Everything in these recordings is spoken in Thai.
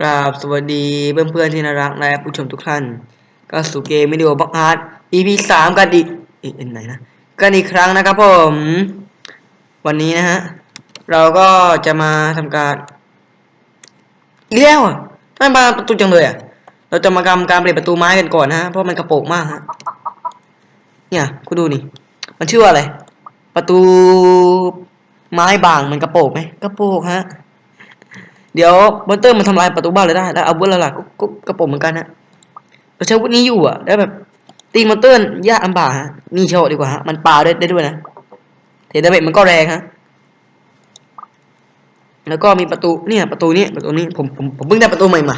กราบสวัสดีเพื่อนๆที่น่ารักและผู้ชมทุกท่าน ก็สู่เกมวิดีโอบ็อกอาร์ต EP สามกันอีกอีกอันไหนนะกันอีกครั้งนะครับผม วันนี้นะฮะ เราก็จะมาทำการอีกแล้วอะทำไมมาประตูจังเลยอะ เราจะมากำการเปลี่ยนประตูไม้กันก่อนนะฮะเพราะมันกระโปงมากฮะเนี่ยคุณดูนี่ มันชื่อว่าอะไร ประตูไม้บางมันกระโปงไหมกระโปงฮะ เดี๋ยวมอนเตอร์มันทำลายประตูบ้านเลยได้ แล้วอาวุธหลักๆก็ก็กระโปรงเหมือนกันฮะเราใช้อาวุธนี้อยู่อะแล้วแบบตีมอนเตอร์ยากลำบากฮะนี่โชว์ดีกว่าฮะมันปาได้ได้ด้วยนะเทเดเมจมันก็แรงฮะแล้วก็มีประตูเนี่ยประตูนี้ประตูนี้ผมผมผมเพิ่งได้ประตูใหม่มา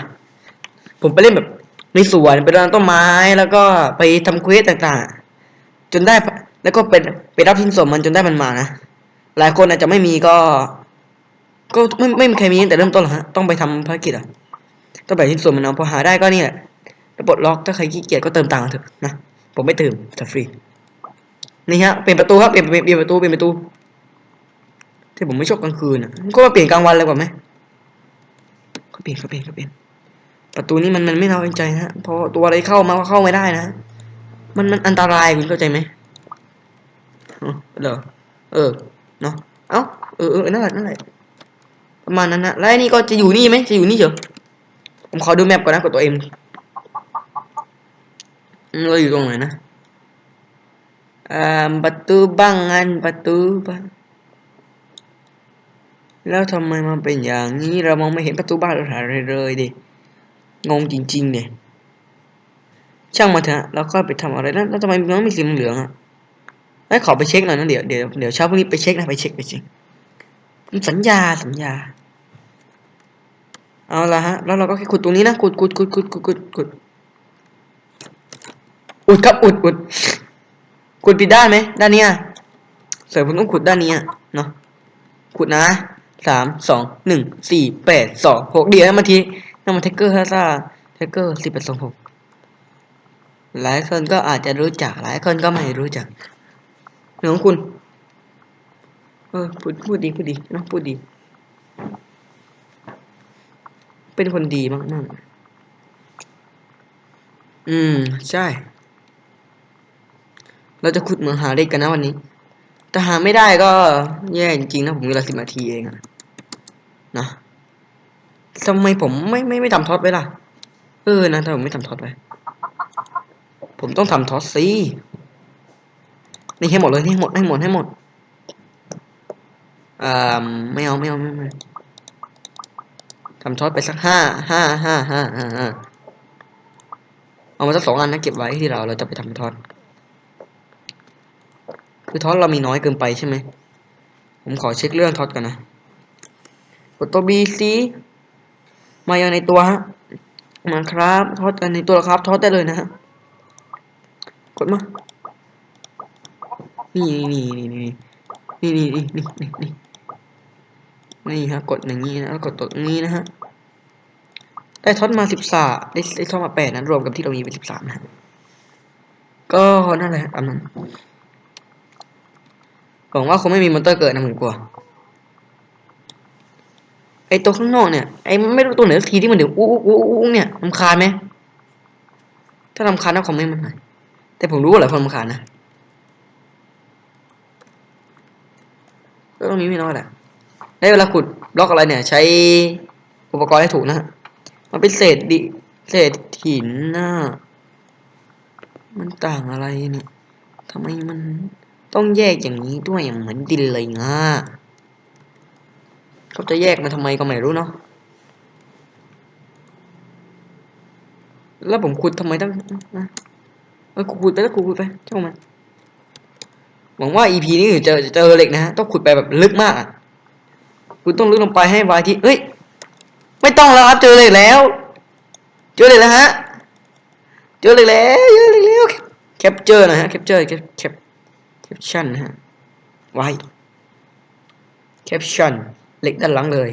ผมไปเล่นแบบในสวนไปรดต้นไม้แล้วก็ไปทำเควสต่างๆ จนได้แล้วก็เป็นไปรับชิ้นส่วนมันจนได้มันมานะหลายคนอาจจะไม่มีก็ ก็ไม่ไม่มีใครมีแต่เริ่มต้นหรอกฮะต้องไปทำภารกิจอะต้องไปที่ส่วนมันเอาพอหาได้ก็นี่แหละแล้วปลดล็อกถ้าใครขี้เกียจก็เติมตังค์เถอะนะผมไม่เติมจะฟรีนี่ฮะเปลี่ยนประตูครับเปลี่ยนเปลี่ยนเปลี่ยนประตูเปลี่ยนประตูที่ผมไม่ชอบกลางคืนอะก็มาเปลี่ยนกลางวันเลยกว่าไหมเขาเปลี่ยนเขาเปลี่ยนเขาเปลี่ยนประตูนี้มันมันไม่น่าไว้ใจนะเพราะตัวอะไรเข้ามาก็เข้าไม่ได้นะมันมันอันตรายคุณเข้าใจไหมอ๋อเหรอเออเนาะเอ้าเออเออนั่นแหละนั่นแหละ ประมาณนั้นนะแล้วไอ้นี่ก็จะอยู่นี่ไหมจะอยู่นี่เฉยผมขอดูแมปก่อนนะกดตัวเอ็มเราอยู่ตรงไหนนะอ่าประตูบ้างงานประตูบ้างแล้วทำไมมันเป็นอย่างนี้เรามองไม่เห็นประตูบ้านอะไรเลยดิงงจริงๆเนี่ยช่างมาเถอะเราก็ไปทำอะไรแล้วแล้วทำไมมันไม่มีสีเหลืองอะแล้วขอไปเช็คหน่อยนะเดี๋ยวเดี๋ยวเดี๋ยวเช้าพรุ่งนี้ไปเช็คนะไปเช็คไปเช็ค สัญญาสัญญา เอาละฮะ แล้วเราก็แค่ขุดตรงนี้นะขุดขุดขุดขุดขุดขุดขุดอุดครับอุดอุดขุดผิดด้านไหมด้านนี้ยเสริมผมต้องขุดด้านนี้อะเนาะขุดนะสามสองหนึ่งสี่แปดสองหกเดี๋ยวมาทีนั่นมันเทคเกอร์ฮะซ่าเทคเกอร์สิบแปดสองหกหลายคนก็อาจจะรู้จัก หลายคนก็ไม่รู้จักเรื่องของคุณ ออพูดพูดดีพูดดีเนาะพูดดี เป็นคนดีมากๆอืม ใช่ เราจะขุดเหมืองหาเล็กกันนะวันนี้ แต่หาไม่ได้ก็แย่จริงๆนะผมเวลาสิบนาทีเองอะนะทำไมผมไม่ไม่ไม่ทำท็อตไว้ล่ะ เออนะทำไมผมไม่ทำท็อตไว้ ผมต้องทำท็อตสินี่ให้หมดเลยให้หมดให้หมดให้หมด อ่าไม่เอาไม่เอาไม่เอาไม่ทำท็อตไปสักห้าห้าห้าห้าห้าเอามาสักสองอันนะเก็บไว้ที่เราเราจะไปทำท็อตคือท็อตเรามีน้อยเกินไปใช่ไหมผมขอเช็คเรื่องท็อตกันนะกดตัว B ซีมาอย่างในตัวฮะมาครับทอตกันในตัวล้วครับทอตได้เลยนะฮะกดมานี่นี่นี่นี่นี่นี่นี่นี่นี่ นี่ฮะกดอย่างนี้นะแล้วกดตัวนี้นะฮะได้ท็อตมาสิบสามได้ได้ท็อตมาแปดนะรวมกับที่เรามีเป็นสิบสามนะฮะก็นั่นแหละตามนั้นหวังว่าคงไม่มีมอนเตอร์เกิดนะผมกลัวไอตัวข้างนอกเนี่ยไอไม่รู้ตัวไหนสักทีที่มันเดี๋ยวอู้อู้อู้อู้เนี่ยลำคาญไหมถ้าลำคาญก็คอมเมนต์มันหน่อยแต่ผมรู้ว่าหลายคนลำคาญนะก็ต้องมีไม่น้อยแหละ ได้เวลาขุดบล็อกอะไรเนี่ย ใช้อุปกรณ์ให้ถูกนะฮะมันเป็นเศษดิเศษหินนะมันต่างอะไรเนี่ยทำไมมันต้องแยกอย่างนี้ด้วยอย่างเหมือนดินเลยง่ะเขาจะแยกมาทำไมก็ไม่รู้เนาะแล้วผมขุดทำไมต้องนะเออขุดไปแล้วขุดไปช่างมันหวังว่า EP นี้จอเจอเหล็กนะฮะต้องขุดไปแบบลึกมากอะ คุณต้องลึกลงไปให้ไวที่เอ้ย ไม่ต้องแล้วครับเจอเล็กแล้ว เจอเล็กแล้วฮะ เจอเล็กแล้วเจอเล็กแล้วแคปเจอร์นะฮะแคปเจอร์แคปแคปแคปชั่นนะฮะไว้แคปชั่นเล็กด้านหลังเลย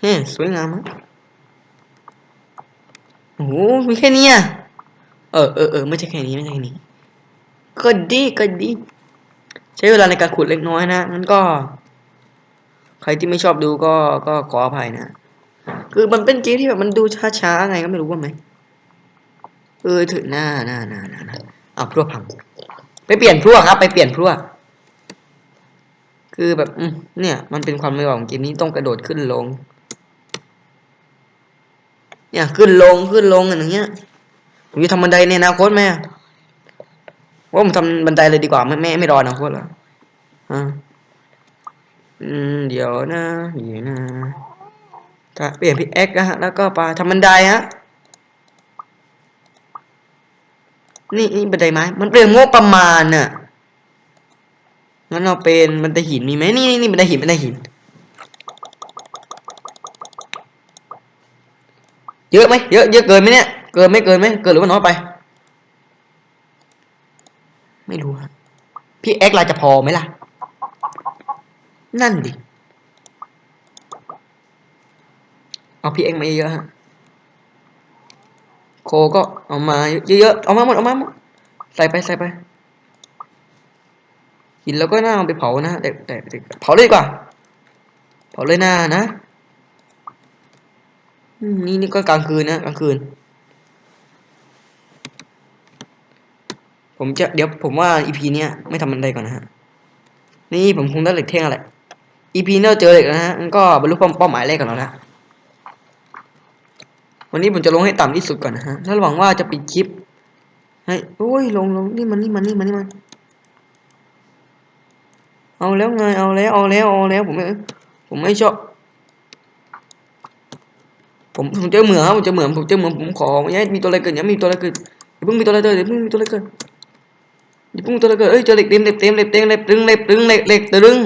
เฮ้สวยงามฮะโอ้โหมีแค่นี้อะเออเออเออไม่ใช่แค่นี้ไม่ใช่แค่นี้ ก็ดีก็ดี ใช้เวลาในการขุดเล็กน้อยนะงั้นก็ ใครที่ไม่ชอบดูก็ก็ขออภัยนะ คือมันเป็นเกมที่แบบมันดูช้าๆไงก็ไม่รู้ว่าไหมเออถึงหน้าหน้าหน้าหน้าหน้าเอาพรวดพังไปเปลี่ยนพรวดครับ ไปเปลี่ยนพรวดคือแบบเนี่ย มันเป็นความไม่หวังของเกมนี้ต้องกระโดดขึ้นลง เนี่ยขึ้นลงขึ้นลงอย่างเงี้ยผมจะทำบันไดในอนาคตไหม ว่าผมทำบันไดเลยดีกว่าไม่ไม่ไม่รอนาคตแล้วอ่าอืมเดี๋ยวนะเดี๋ยวนะจะเปลี่ยนพี่เอ็กนะฮะแล้วก็ไปทำบันไดฮะนี่นี่บันไดไม้มันเป็นงบประมาณน่ะงั้นเราเป็นบันไดหินมีไหมนี่นี่นี่บันไดหินบันไดหิน เยอะไหมเยอะเยอะเกินไหมเนี่ยเกินไม่เกินไหมเกินหรือว่าน้อยไป ไม่รู้ครับพี่เอ็กเราจะพอไหมล่ะ นั่นดิ เอาพี่เอ็กมาเยอะๆฮะโคก็เอามาเยอะๆ เอามาหมด เอามาหมด ใส่ไปใส่ไปหินแล้วก็น่าเอาไปเผานะแต่แต่เผาเลยดีกว่า เผาเลยหน้านะ นี่นี่ก็กลางคืนนะกลางคืน ผมจะเดี๋ยวผมว่าอีพีเนี้ยไม่ทำบันได้ก่อนนะฮะ นี่ผมคงได้เหล็กเท่งอะไรอีพีนี้เราเจอเหล็กแล้วนะฮะมันก็บรรลุเป้าหมายแรกกันแล้วนะวันนี้ผมจะลงให้ต่ำที่สุดก่อนนะฮะแล้วหวังว่าจะปิดคลิปให้โอ้ยลงลงนี่มันนี่มันนี่มันนี่มันเอาแล้วไงเอาแล้วเอาแล้วเอาแล้วผมไม่ผมไม่ชอบผมผมเจอเหมือผมเจอเหมือผมเจอเหมือผมขออย่ให้มีตัวอะไรเกิดอย่ามีตัวอะไรเกิดอย่าเพิ่งมีตัวอะไรเกิดอย่าเพิ่งมีตัวอะไรเกิด อย่าเพิ่งตัวอะไรเกิดเอ้ยเจอเหล็กเต็มเหล็กเต็มเหล็กเต็มเหล็กตึงเหล็กตึงเหล็กเหล็กตึง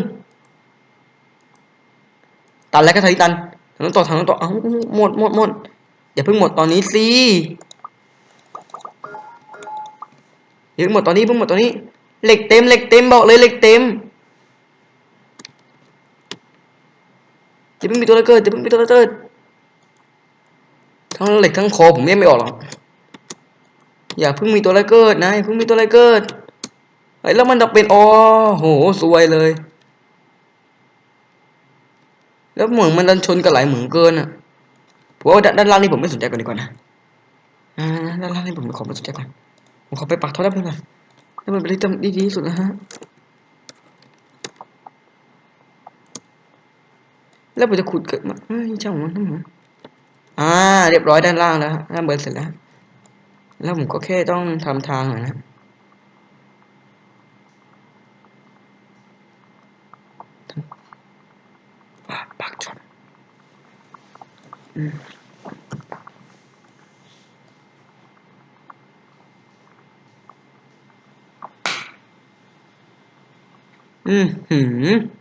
ตันแล้วก็ทะลตันทางต่อทางต่อเอ้าหมดหมดหมดอย่าเพิ่งหมดตอนนี้สิอย่าเพิ่งหมดตอนนี้เพิ่งหมดตอนนี้เหล็กเต็มเหล็กเต็มบอกเลยเหล็กเต็มอย่าเพิ่งมีตัวอะเกิดอย่าเพิ่งมีตัวอะไรเกิดทั้งเหล็กทั้งคอผมแยกไม่ออกหรอกอย่าเพิ่งมีตัวอะไรเกิดนะอย่าเพิ่งมีตัวอะไรเกิด ไอ้ยแล้วมันจะเป็นอ๋อโหสวยเลย แล้วเหมืองมันดันชนกับหลายเหมืองเกินอะผมว่าด้านด้านล่างนี่ผมไม่สนใจก่อนดีกว่านะด้านล่างนี่ผมขอไม่สนใจก่อนผมขอไปปักท่อด้านบนก่อนแล้วมันเป็นที่ดีที่สุดนะฮะแล้วผมจะขุดเกิดมาเฮ้ยเจ้ามันทั้งหมดอ่า เรียบร้อยด้านล่างแล้วด้านบนเสร็จแล้ว แล้วผมก็แค่ต้องทำทางหน่อยนะอะปักช็อต อืม